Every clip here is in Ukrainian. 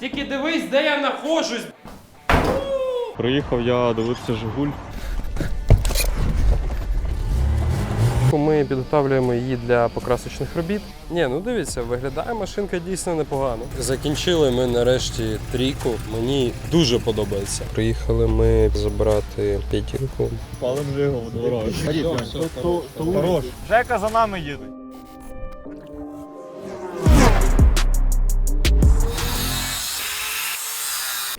Тільки дивись, де я знаходжусь. Приїхав я дивитися Жигуль. Ми підготовлюємо її для покрасочних робіт. Ні, ну дивіться, виглядає машинка дійсно непогано. Закінчили ми нарешті трійку. Мені дуже подобається. Приїхали ми забирати п'ятірку. Палим дорога. Хорош. Жека за нами їде.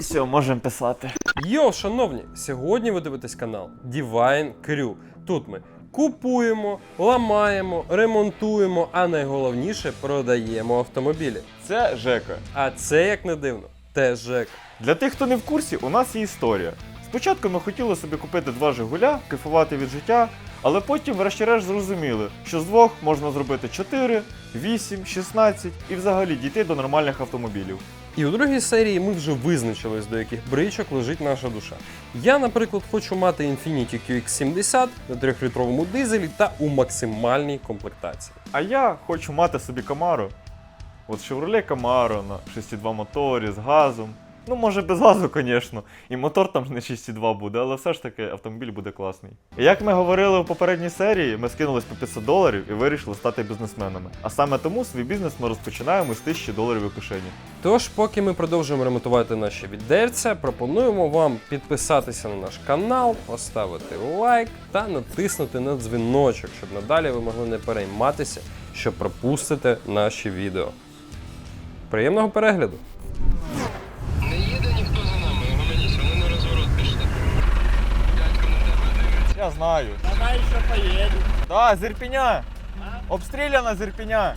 Все, можемо писати. Йо, шановні! Сьогодні ви дивитесь канал Divine Crew. Тут ми купуємо, ламаємо, ремонтуємо, а найголовніше продаємо автомобілі. Це Жека. А це, як не дивно, теж ЖЕК. Для тих, хто не в курсі, у нас є історія. Спочатку ми хотіли собі купити два Жигуля, кайфувати від життя, але потім, врешті-решт, зрозуміли, що з двох можна зробити 4, 8, 16 і взагалі дійти до нормальних автомобілів. І у другій серії ми вже визначились, до яких бричок лежить наша душа. Я, наприклад, хочу мати Infiniti QX70 на 3-літровому дизелі та у максимальній комплектації. А я хочу мати собі Camaro. От Chevrolet Camaro на 6.2 моторі з газом. Ну, може без газу, звісно. І мотор там не 6.2 буде, але все ж таки автомобіль буде класний. Як ми говорили в попередній серії, ми скинулись по 500 доларів і вирішили стати бізнесменами. А саме тому свій бізнес ми розпочинаємо з 1000 доларів у кишені. Тож, поки ми продовжуємо ремонтувати наші віддельця, пропонуємо вам підписатися на наш канал, поставити лайк та натиснути на дзвіночок, щоб надалі ви могли не перейматися, що пропустите наші відео. Приємного перегляду! Не їде ніхто за нами, гомонісь, вони на розворот пішли. Дядько на тебе дивиться. Я знаю. Вона ще поїде. Да, з Ірпеня. Обстріляна з Ірпеня.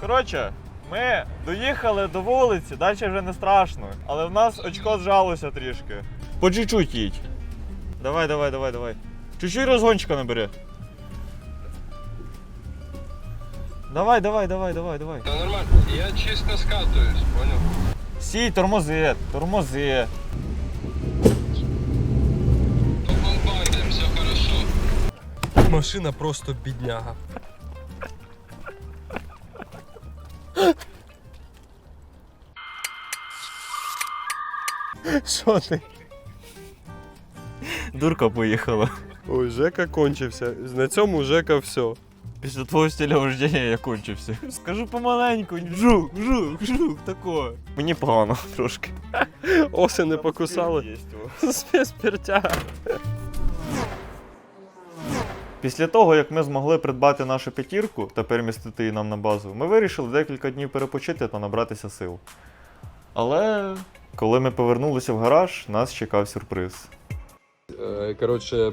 Коротше, ми доїхали до вулиці, далі вже не страшно. Але в нас очко зжалося трішки. По чуть-чуть їдь. Давай, давай, давай, давай. Чуть-чуть розгончика набери. Давай, давай, давай, давай, давай. Та нормально, я чисто скатуюсь, понял? Сій, тормози, тормози. Машина просто бідняга. Що ти? Дурка поїхала. Ой, Жека кончився. На цьому Жека все. Після твого стиля вождення я кончився. Скажу помаленьку, жух, жух, жух, такое. Мені погано трошки. Оси не покусали. Спецпіртя. Після того, як ми змогли придбати нашу п'ятірку та перемістити її нам на базу, ми вирішили декілька днів перепочити та набратися сил. Але коли ми повернулися в гараж, нас чекав сюрприз. Е, Коротше,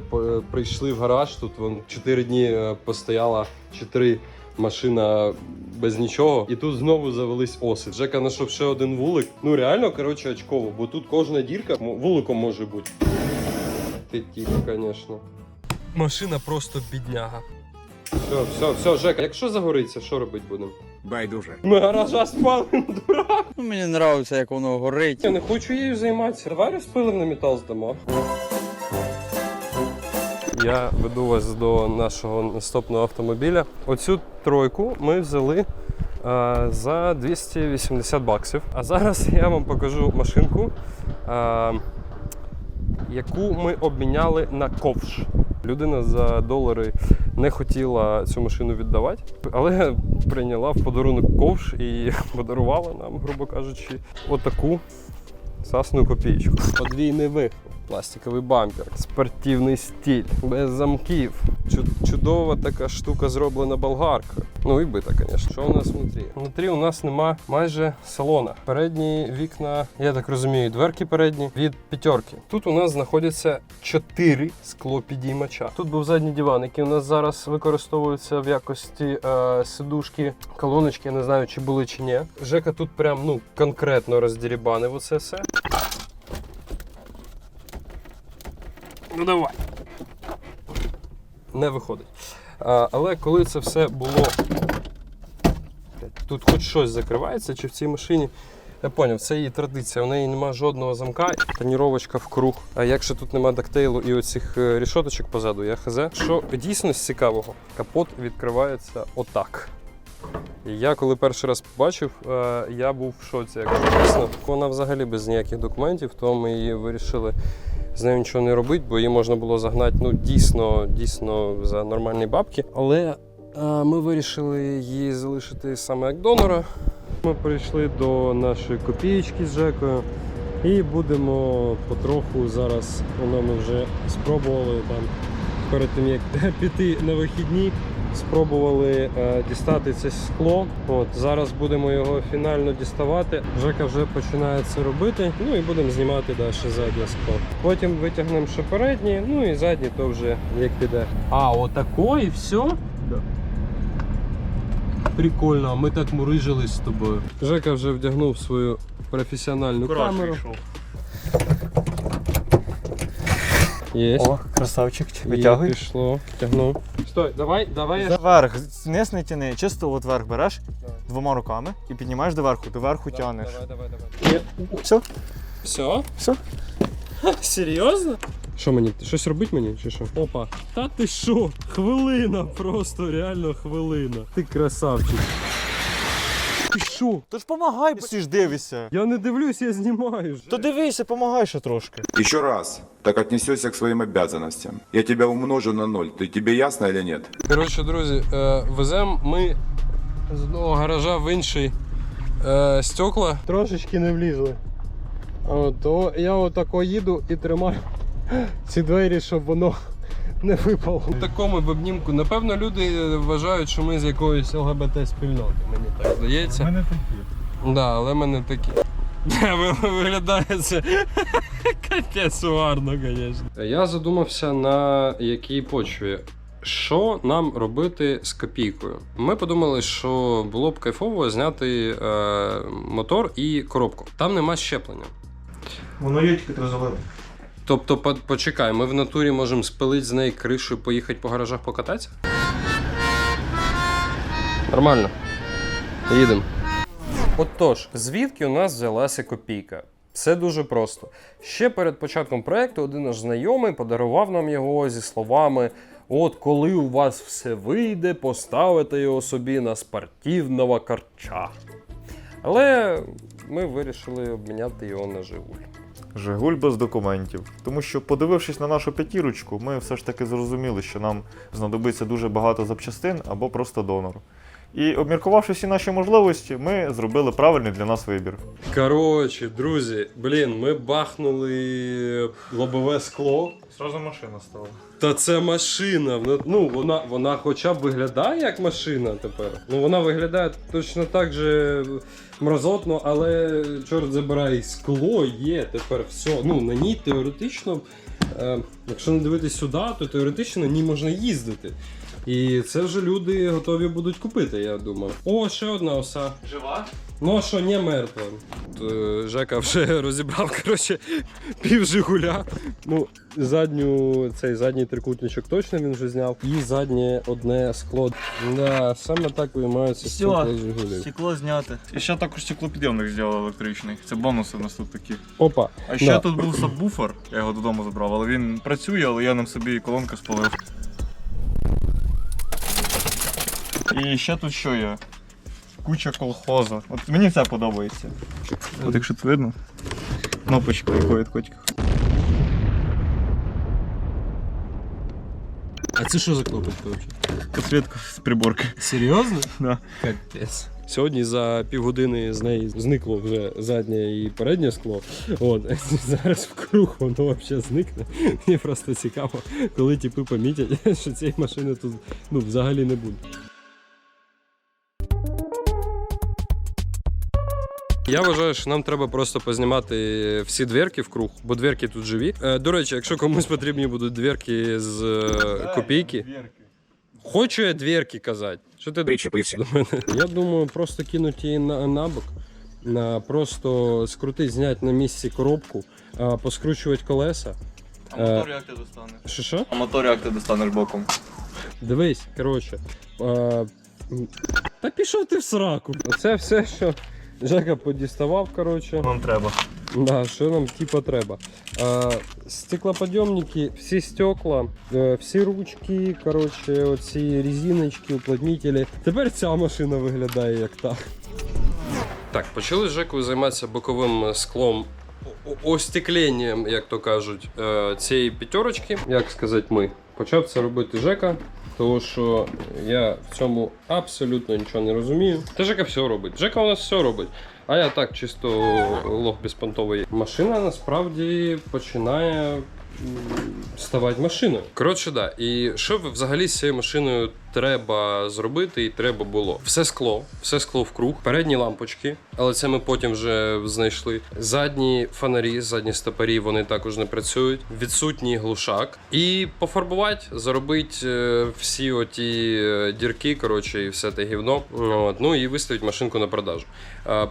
прийшли в гараж, тут вон 4 дні е, постояла 4 машина без нічого. І тут знову завелись оси. Жека знайшов ще один вулик. Ну реально, коротше, очково, бо тут кожна дірка вуликом може бути. Ти тихо, звісно. Машина просто бідняга. Все, все, все, Жека, якщо загориться, що робити будемо? Байдуже. Ми гаража спалимо, дурак. Ну, мені подобається, як воно горить. Я не хочу її займатися. Давай розпилим на метал здамо. Я веду вас до нашого наступного автомобіля. Оцю тройку ми взяли е, за 280 баксів. А зараз я вам покажу машинку, е, яку ми обміняли на ковш. Людина за долари не хотіла цю машину віддавати, але прийняла в подарунок ковш і подарувала нам, грубо кажучи, отаку сасну копійку. Подвійний вихлоп, пластиковий бампер, спортивний стиль, без замків. Чудова така штука зроблена болгаркою. Ну і бита, звісно. Що у нас внутрі? Внутрі у нас нема майже салона. Передні вікна, я так розумію, дверки передні від п'ятерки. Тут у нас знаходяться чотири склопідіймача. Тут був задній диван, який у нас зараз використовується в якості е, сидушки, колоночки. Я не знаю, чи були чи ні. Жека тут прям ну конкретно роздірібанив оце все. Ну давай. Не виходить. А, але коли це все було. Тут хоч щось закривається, чи в цій машині. Я поняв, це її традиція. У неї немає жодного замка, тоніровочка в круг. А якщо тут немає дактейлу і оцих е, рішоточок позаду, я хз. Що дійсно з цікавого, капот відкривається отак. І Я коли перший раз побачив, е, я був в шоці, якщо чесно. Вона взагалі без ніяких документів, то ми її вирішили з нею нічого не робити, бо її можна було загнати ну, дійсно, дійсно за нормальні бабки. Але е, ми вирішили її залишити саме як донора. Ми прийшли до нашої копієчки з Жекою. І будемо потроху зараз, воно ми вже спробували там перед тим як піти на вихідні, спробували е, дістати це скло. От зараз будемо його фінально діставати. Жека вже починає це робити. Ну і будемо знімати далі заднє скло. Потім витягнемо ще переднє, ну і заднє то вже як піде. А, отако і все? Да. Прикольно, а ми так мурижились з тобою. Жека вже вдягнув свою професіональну камеру. Є. О, красавчик, Є, пішло. Тягну. Стой, давай, давай я. Заверх, вниз не тяни, чисто от верх береш Давай. двома руками і піднімаєш доверху, доверху тянеш. Давай, давай, давай. Все? Все? Все. Серйозно? Що мені? Щось робить мені? Чи що? Опа. Та ти що? Хвилина, просто реально хвилина. Ти красавчик. Ти що? То ж помагай, ти ж дивишся. Я не дивлюсь, я знімаю. То дивися, помагай ще трошки. Еще раз, так отнесешься к своим обязанностям. Я тебя умножу на ноль. Ты тебе ясно или нет? Коротше, друзі, е, веземо ми з одного гаража в інший е, стекла. Трошечки не влізли. От, то я отако їду і тримаю ці двері, щоб воно не випало. В такому в обнімку. Напевно, люди вважають, що ми з якоїсь ЛГБТ спільноти. Мені так здається. мене такі. Да, але мене такі. Ви- Виглядає це капець угарно, звісно. Я задумався на якій почві. Що нам робити з копійкою? Ми подумали, що було б кайфово зняти е, мотор і коробку. Там нема щеплення. Воно є тільки заливати. Тобто, по- почекай, ми в натурі можемо спилити з неї кришу і поїхати по гаражах покататися? Нормально. Їдемо. Отож, звідки у нас взялася копійка? Все дуже просто. Ще перед початком проекту один наш знайомий подарував нам його зі словами: От коли у вас все вийде, поставите його собі на спортивного карча. Але ми вирішили обміняти його на Жигуль. Жигуль без документів. Тому що, подивившись на нашу п'ятірочку, ми все ж таки зрозуміли, що нам знадобиться дуже багато запчастин або просто донор. І обміркувавши всі наші можливості, ми зробили правильний для нас вибір. Коротше, друзі, блін, ми бахнули лобове скло. Зразу машина стала. Та це машина. Ну, вона, вона хоча б виглядає як машина тепер. Ну, вона виглядає точно так же мразотно, але чорт забирай, скло є тепер все. Ну, на ній теоретично, е, якщо не дивитись сюди, то теоретично на ній можна їздити. І це вже люди готові будуть купити, я думаю. О, ще одна оса. Жива? Ну а що, не мертва. Е, Жека вже розібрав, коротше, пів Жигуля. Ну, задню, цей задній трикутничок точно він вже зняв. І заднє одне скло. Да, саме так виймаються стекла з Жигулів. Стекло зняте. І ще також стеклопідйомник зробили електричний. Це бонуси у нас тут такі. Опа. А ще Да. тут був сабвуфер, я його додому забрав, але він працює, але я ним собі колонка спалив. І ще тут що є? Куча колхозу. От мені це подобається. От якщо це видно. Кнопочка якої котика. А це що за кнопочка взагалі? Підсвітка з приборки. Серйозно? Да. Капець. Сьогодні за півгодини з неї зникло вже заднє і переднє скло. От зараз в круг воно взагалі зникне. Мені просто цікаво, коли типи помітять, що цієї машини тут ну, взагалі не буде. Я вважаю, що нам треба просто познімати всі дверки в круг, бо дверки тут живі. Е, До речі, якщо комусь потрібні будуть дверки з е, копійки, хочу я дверки казати. Що ти Причепився. до мене? Я думаю, просто кинуть її на, на бок, на, просто скрутити, зняти на місці коробку, а, поскручувати колеса. А мотор мотор як ти достанеш? Що що? А мотор як ти достанеш боком? Дивись, коротше. А, та пішов ти в сраку. Оце все, що Жека подіставав, коротше. Нам треба. Да, що нам типа треба? А, стеклоподйомники, всі стекла, е, всі ручки, коротше, оці резиночки, уплотнителі. Тепер ця машина виглядає як та. Так, почали з Жекою займатися боковим склом, остекленням, як то кажуть, е, цієї п'ятерочки. Як сказати, ми. Почав це робити Жека, тому що я в цьому абсолютно нічого не розумію. Та Жека все робить. Жека у нас все робить. А я так чисто лох безпонтовий. Машина насправді починає ставати машиною. Коротше, да. І що ви взагалі з цією машиною треба зробити і треба було? Все скло, все скло в круг, передні лампочки, але це ми потім вже знайшли. Задні фонарі, задні стопорі, вони також не працюють. Відсутній глушак. І пофарбувати, заробити е, всі оті е, дірки, коротше, і все те гівно. От, ну і виставити машинку на продажу.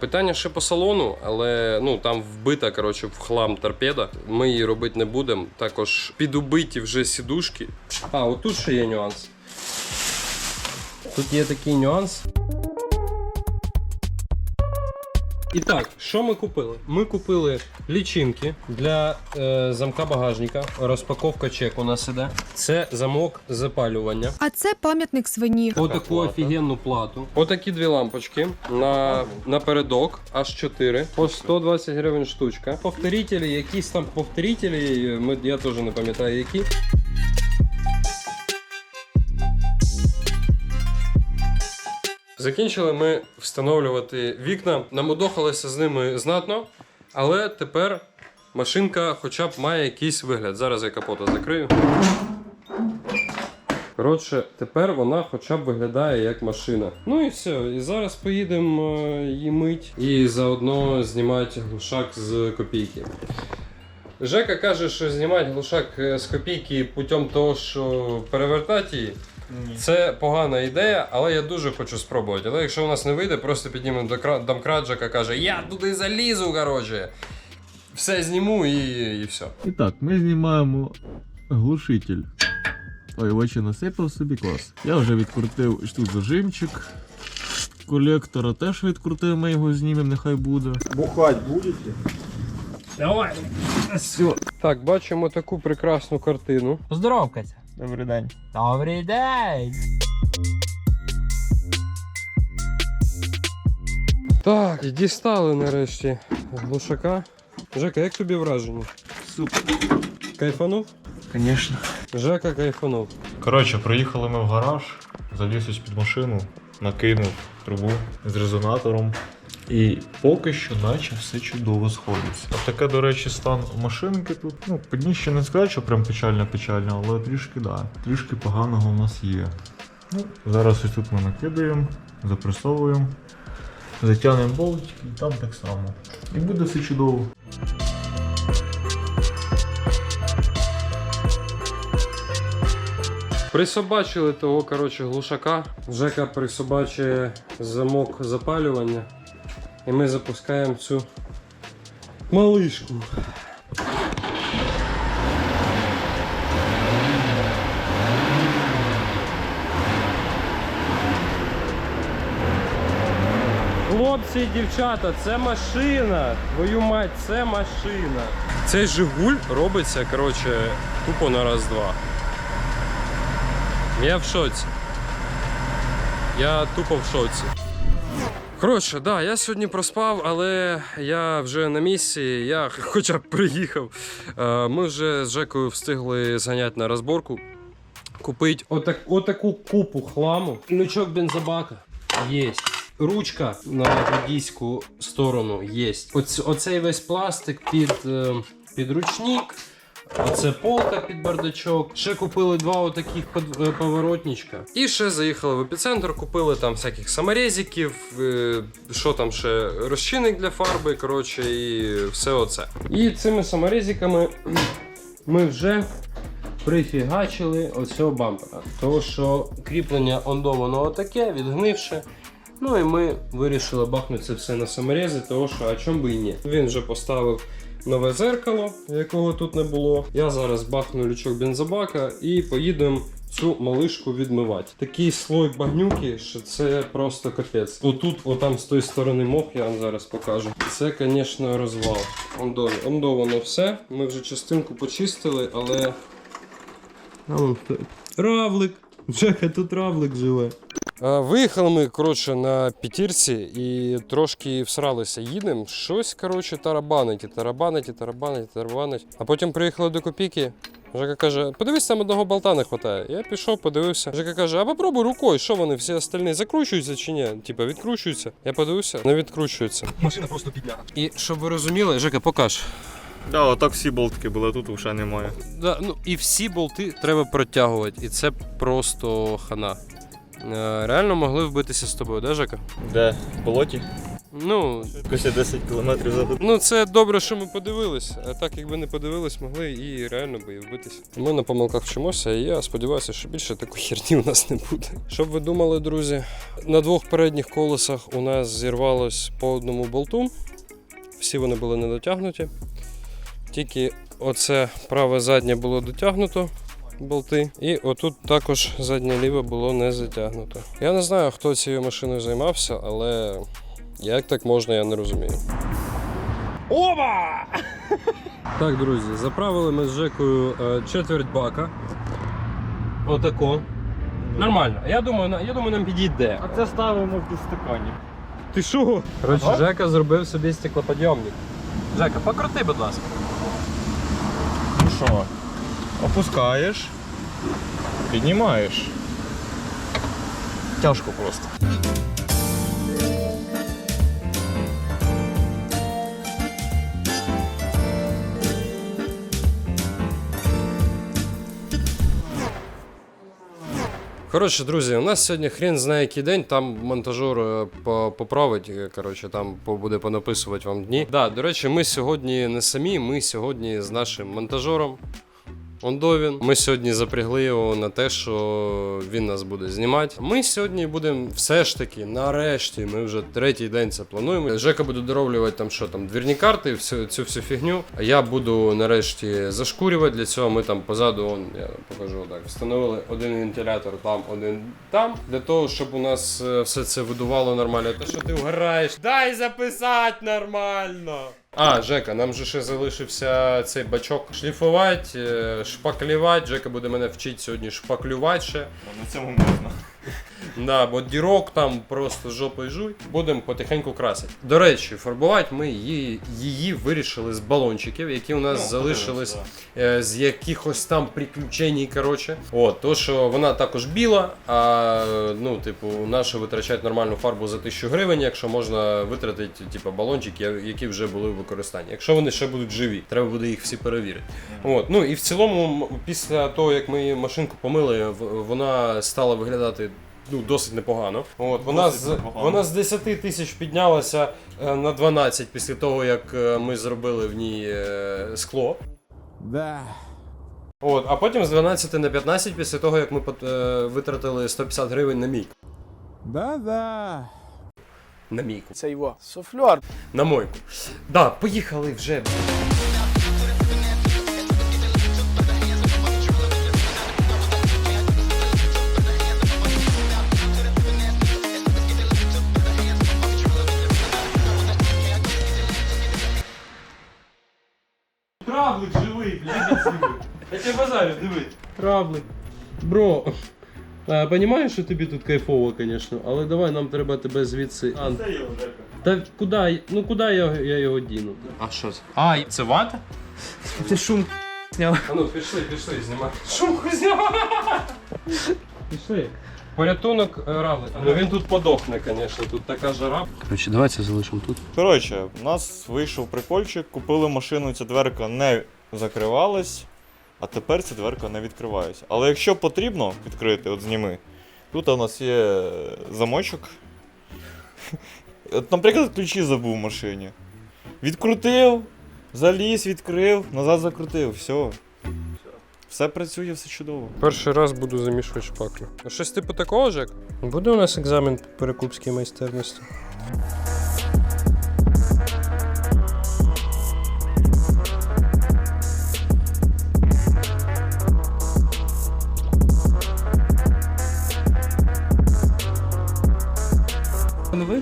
Питання ще по салону, але ну там вбита коротше, в хлам торпеда. Ми її робити не будемо. Також підубиті вже сідушки. А, отут ще є нюанс. Тут є такий нюанс. І так, що ми купили? Ми купили лічинки для е, замка багажника. Розпаковка чек у нас іде. Це замок запалювання. А це пам'ятник свині. Отаку офігенну плату. Отакі дві лампочки на, напередок, аж 4, по 120 гривень штучка. Повторителі, якісь там повторителі, ми, я теж не пам'ятаю які. Закінчили ми встановлювати вікна. Намудохалися з ними знатно, але тепер машинка хоча б має якийсь вигляд. Зараз я капота закрию. Коротше, тепер вона хоча б виглядає як машина. Ну і все. І зараз поїдемо е, її мить і заодно знімати глушак з копійки. Жека каже, що знімати глушак е, з копійки путем того, що перевертати її. Це погана ідея, але я дуже хочу спробувати. Але якщо у нас не вийде, просто піднімемо до кра- домкрат, каже, я туди залізу, коротше. Все зніму і, і все. І так, ми знімаємо глушитель. Ой, очі насипав собі клас. Я вже відкрутив тут зажимчик. Колектора теж відкрутив, ми його знімемо, нехай буде. Давай. Все. Так, бачимо таку прекрасну картину. Здоров, Катя. Добрий день. Добрий день. Так, і дістали нарешті глушака. Жека, як тобі враження? Супер. Кайфанув? Звісно. Жека кайфанув. Коротше, приїхали ми в гараж, заліз під машину, накинув трубу з резонатором. І поки що, наче все чудово сходиться. Таке, до речі, стан машинки тут. Ну, по не сказати, що прям печально-печально, але трішки да. Трішки поганого у нас є. Ну, зараз ось тут ми накидаємо, запресовуємо, затягнемо болтики і там так само. І буде все чудово. Присобачили того, коротше, глушака. Жека присобачує замок запалювання. І ми запускаємо цю малишку. Хлопці і дівчата, це машина. Твою мать, це машина. Цей Жигуль робиться, коротше, тупо на раз-два. Я в шоці. Я тупо в шоці. Коротше, да, я сьогодні проспав, але я вже на місці, я хоча б приїхав. Е, Ми вже з Жекою встигли зганяти на розборку. Купити отак, отаку купу хламу. Лючок бензобака є. Ручка на водійську сторону є. Оц, оцей весь пластик під, е, під ручник. Оце полка під бардачок. Ще купили два отаких е, поворотничка. І ще заїхали в епіцентр, купили там всяких саморезиків, е, що там ще розчинник для фарби, коротше, і все оце. І цими саморезиками ми вже прифігачили оцього бампера. Тому що кріплення ондо воно отаке, відгнивше. Ну і ми вирішили бахнути це все на саморези, тому що а чому би і ні. Він вже поставив нове зеркало, якого тут не було. Я зараз бахну лючок бензобака і поїдемо цю малишку відмивати. Такий слой багнюки, що це просто капець. Отут, отам з тої сторони мох, я вам зараз покажу. Це, звісно, розвал. Ондо, ондо воно все. Ми вже частинку почистили, але. Равлик! Джека, тут равлик живе. Виїхали ми, коротше, на п'ятірці і трошки всралися. Їдемо. Щось, коротше, тарабанить, і тарабанить, і тарабанить, і тарабанить. А потім приїхали до копійки. Жека каже, подивись, там одного болта не вистачає. Я пішов, подивився. Жека каже, а попробуй рукою, що вони всі остальні закручуються чи ні? Типа відкручуються. Я подивився, не відкручуються. Машина просто підняла. І щоб ви розуміли, Жека, покаж. Да, отак всі болтики були, тут вже немає. Да, ну і всі болти треба протягувати, і це просто хана. Е, Реально могли вбитися з тобою, да, Жека? Де? В болоті? Ну, Швидкості 10 км за годину. ну це добре, що ми подивились. А так, якби не подивились, могли і реально би і вбитися. Ми на помилках вчимося, і я сподіваюся, що більше такої херні у нас не буде. Щоб ви думали, друзі, на двох передніх колесах у нас зірвалось по одному болту. Всі вони були не дотягнуті. Тільки оце праве заднє було дотягнуто. Болти, і отут також заднє ліве було не затягнуто. Я не знаю, хто цією машиною займався, але як так можна, я не розумію. Оба! Так, друзі, заправили ми з Жекою е, четверть бака. Отако. Нормально. Я думаю, я думаю, нам підійде. А це ставимо в підстаканні. Ти що? Коротше, Жека зробив собі стеклоподйомник. Жека, покрути, будь ласка. Ну що? Опускаєш, піднімаєш. Тяжко просто. Коротше, друзі, у нас сьогодні хрен знає який день, там монтажер е, поправить, е, коротше, там буде понаписувати вам дні. Да, до речі, ми сьогодні не самі, ми сьогодні з нашим монтажером. Ондо він. Ми сьогодні запрягли його на те, що він нас буде знімати. Ми сьогодні будемо все ж таки, нарешті, ми вже третій день це плануємо. Жека буде дороблювати там що там, двірні карти, всю цю всю фігню. А я буду нарешті зашкурювати. Для цього ми там позаду, он, я покажу так, встановили один вентилятор там, один там. Для того, щоб у нас е, все це видувало нормально. Те, що ти вгораєш, дай записати нормально. А, Жека, нам же ще залишився цей бачок шліфувати, е, шпаклювати. Жека буде мене вчити сьогодні шпаклювати ще. На цьому можна. Да, бо дірок там просто жопою жуй. Будемо потихеньку красити. До речі, фарбувати ми її, її вирішили з балончиків, які у нас Ну, залишились подивимось, е, з якихось там приключень. Коротше. От, то, що вона також біла, а ну, типу, нащо витрачати нормальну фарбу за 1000 гривень, якщо можна витратити типу, балончики, які вже були в використанні. Якщо вони ще будуть живі, треба буде їх всі перевірити. От, ну і в цілому, після того, як ми машинку помили, вона стала виглядати. Ну, досить непогано. От, вона, Досить з, непогано. вона з 10 тисяч піднялася е, на 12 після того, як е, ми зробили в ній е, скло. Да. От, а потім з 12 на 15 після того, як ми е, витратили 150 гривень на мійку. Да-да. На мійку. Це його суфльор. На мойку. Да, поїхали вже. Травлик живий, блядь. Я тебе базарю, диви. Травлик. Бро. А, Понімаєш, що тобі тут кайфово, звісно, але давай нам треба тебе звідси. А, Це його Жека. та куди, ну куди я, я його діну? А що це? А, це вата? Ти шум зняв. А ну пішли, пішли, знімай. Шумку знімай. Пішли. Порятунок е, равлика. Ну він тут подохне, звісно, тут така жара. Короче, давай це залишимо тут. Коротше, у нас вийшов прикольчик, купили машину, ця дверка не закривалась, а тепер ця дверка не відкривається. Але якщо потрібно відкрити, от зніми, тут у нас є замочок. От, наприклад, ключі забув в машині. Відкрутив, заліз, відкрив, назад закрутив, все. Все працює, все чудово. Перший раз буду замішувати шпаклю. Щось типу такого, Жек? Буде у нас екзамен по перекупській майстерності.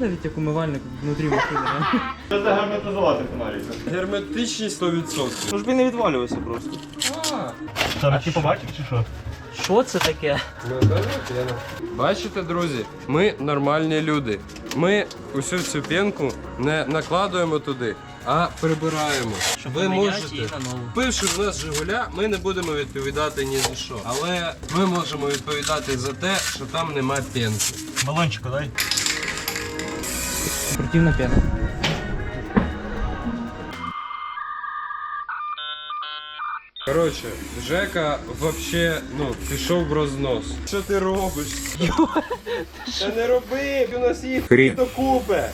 Виглядить як умивальник внутрі машини. Це загерметизувати фонарика. Герметичність 100%. Ну ж він не відвалювався просто. А, ти побачив чи що? Що це таке? Бачите, друзі, ми нормальні люди. Ми усю цю п'янку не накладуємо туди, а прибираємо. Щоб Ви можете. Пивши в нас Жигуля, ми не будемо відповідати ні за що. Але ми можемо відповідати за те, що там нема п'янки. Балончику дай. Спортивна пена. Коротше, Жека вообще, ну, пішов в рознос. Що ти робиш? Та не роби, у нас їх хто купе.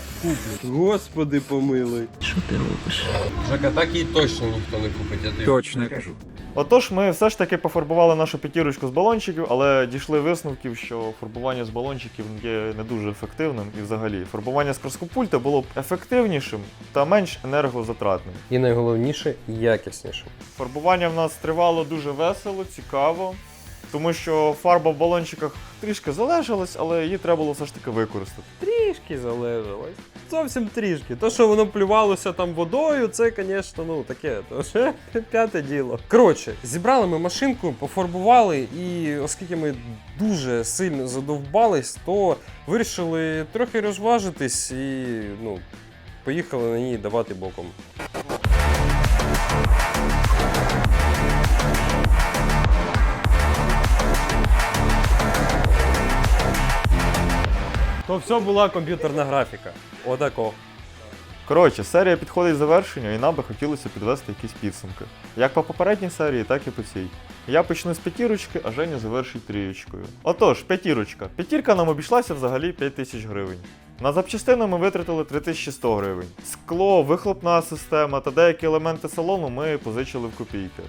Господи помилуй. Що ти робиш? Жека, так її точно ніхто не купить, я тобі Точно кажу. Отож, ми все ж таки пофарбували нашу п'ятірочку з балончиків, але дійшли висновків, що фарбування з балончиків є не дуже ефективним і взагалі фарбування з краскопульта було б ефективнішим та менш енергозатратним. І найголовніше, якісніше. Фарбування в нас тривало дуже весело, цікаво, тому що фарба в балончиках трішки залежалась, але її треба було все ж таки використати. Трішки залежалось. Зовсім трішки. То, що воно плювалося там водою, це, звісно, ну таке, то ще п'яте діло. Коротше, зібрали ми машинку, пофарбували, і оскільки ми дуже сильно задовбались, то вирішили трохи розважитись і ну, поїхали на ній давати боком. То все була комп'ютерна графіка. Отако. Коротше, серія підходить завершенню, і нам би хотілося підвести якісь підсумки. Як по попередній серії, так і по цій. Я почну з п'ятірочки, а Женя завершить трієчкою. Отож, п'ятірочка. П'ятірка нам обійшлася взагалі 5 тисяч гривень. На запчастини ми витратили 3100 гривень. Скло, вихлопна система та деякі елементи салону ми позичили в копійки.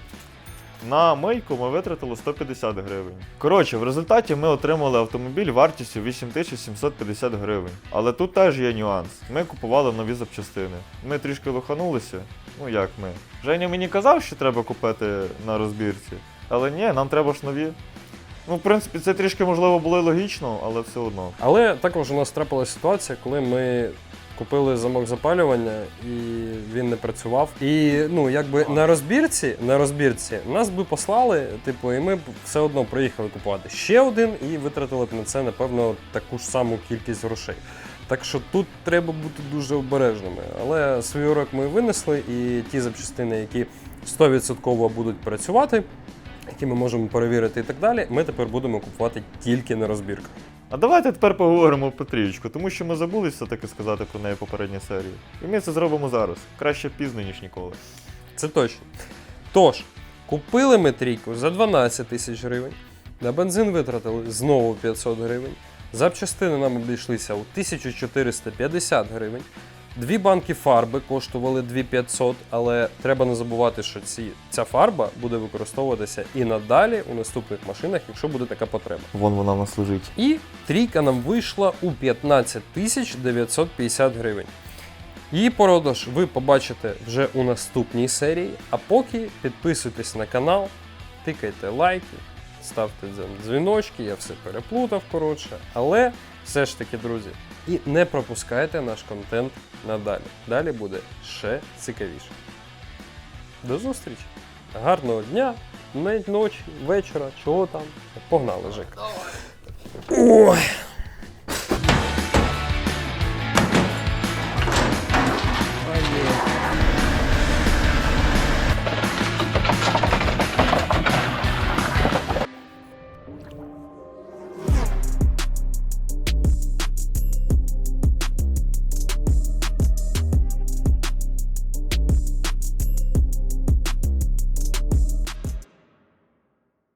На мийку ми витратили 150 гривень. Коротше, в результаті ми отримали автомобіль вартістю 8750 гривень. Але тут теж є нюанс. Ми купували нові запчастини. Ми трішки лоханулися. Ну як ми? Женя мені казав, що треба купити на розбірці. Але ні, нам треба ж нові. Ну, в принципі, це трішки можливо було і логічно, але все одно. Але також у нас трапилася ситуація, коли ми купили замок запалювання і він не працював. І ну, якби на розбірці, на розбірці нас би послали, типу, і ми б все одно приїхали купувати ще один і витратили б на це, напевно, таку ж саму кількість грошей. Так що тут треба бути дуже обережними. Але свій урок ми винесли, і ті запчастини, які 100% будуть працювати, які ми можемо перевірити і так далі, ми тепер будемо купувати тільки на розбірках. А давайте тепер поговоримо про трієчку, тому що ми забули все-таки сказати про неї попередній серії. І ми це зробимо зараз. Краще пізно, ніж ніколи. Це точно. Тож, купили ми трійку за 12 тисяч гривень. На бензин витратили знову 500 гривень. Запчастини нам обійшлися у 1450 гривень. Дві банки фарби коштували 2500, але треба не забувати, що ці, ця фарба буде використовуватися і надалі у наступних машинах, якщо буде така потреба. Вон вона нас лежить. І трійка нам вийшла у 15 950 гривень. Її продаж ви побачите вже у наступній серії. А поки підписуйтесь на канал, тикайте лайки, ставте дзвіночки, я все переплутав, коротше. Але все ж таки, друзі, і не пропускайте наш контент надалі. Далі буде ще цікавіше. До зустрічі! Гарного дня, ночі, вечора, чого там. Погнали, Жек. Ой!